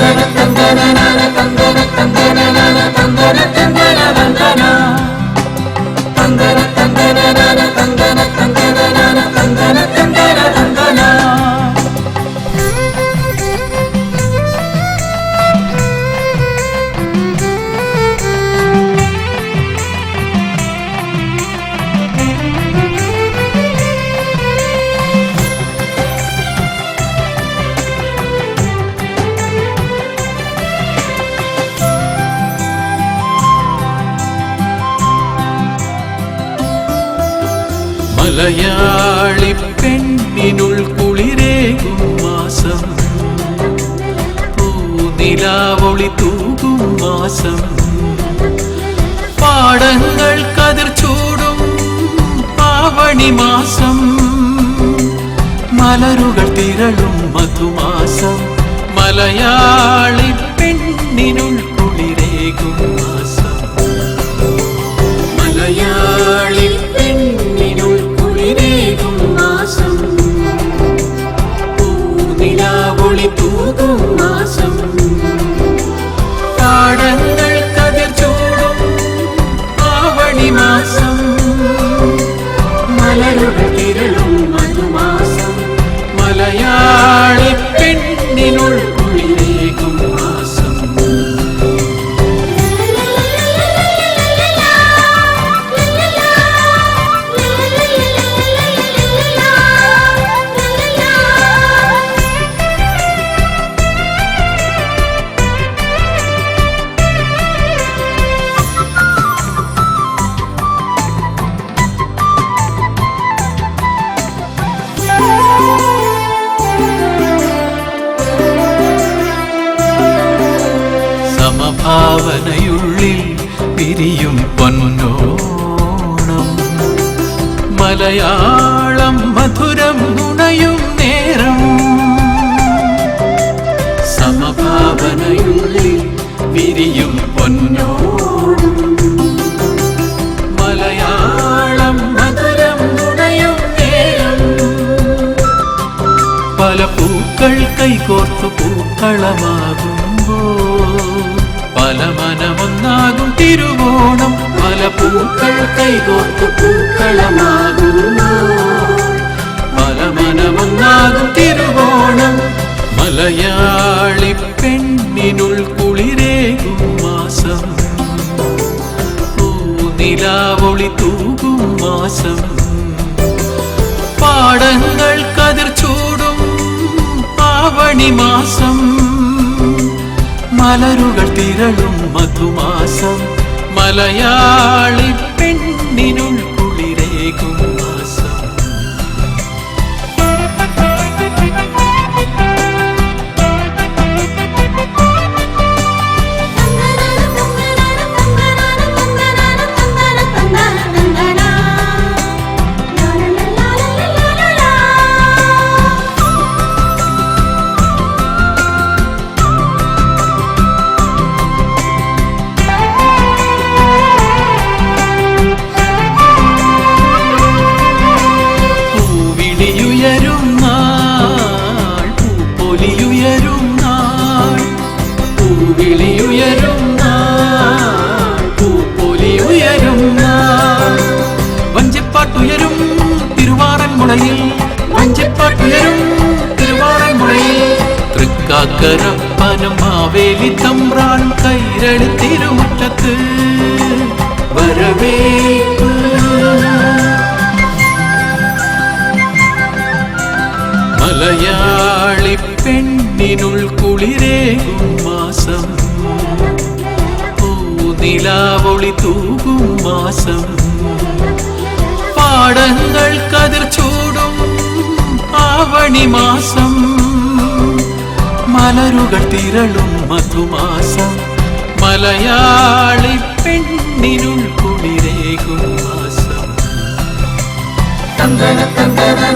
தந்தன தந்தன தந்தன தந்தன മലയാളി പെണ്ണിനുൾ കുളിരേകും മാസം. പൂനിലാവൊളി തൂകും മാസം. പാടങ്ങൾ കതിർ ചൂടും പാവണി മാസം. മലരുകൾ തിരളും മധുമാസം. മലയാളി പെണ്ണിനുൾ കുളിരേകും മാസം. മലയാളി മലയാളി സമഭാവനയുള്ളിൽ പിരിയും പൊന്നോണം. മലയാളം മധുരം നുണയും നേരം. സമഭാവനയുള്ളിൽ വിരിയും പൊന്നോണം. മലയാളം മധുരം നേരം. പല പൂക്കൾ കൈകോർത്തു പൂക്കളമാകുമ്പോ പല മനമൊന്നാകും തിരുവോണം. പല പൂക്കൾ കൈകോർത്തു പൂക്കളമാകുന്നു പല മനമൊന്നാകും തിരുവോണം. മലയാളി പെണ്ണിനുൾ കുളിരേകും മാസം. നിലാവൊളി തൂകും മാസം. പാടങ്ങൾ കതിർ ചൂടും ആവണി മാസം. മലരുകൾ തിരളും മധുമാസം. മലയാളി പെണ്ണിനുൾ തൃക്കാക്കരപ്പനും മാവേലി തമ്പ്രാൻ കൈരളി തിരുമുറ്റത്ത്. വരവേൽപ്പ്. മലയാളി പെണ്ണിനുൾ കുളിരേകും മാസം. പൂനിലാവൊളി തൂകും മാസം. പാടങ്ങൾ കതിർ ചൂടും ആവണി മാസം. മലരുകൾ തിരളും മധുമാസം. മലയാളി പെണ്ണിനുൾ കുളിരേകും മാസം. തന്തന തന്തന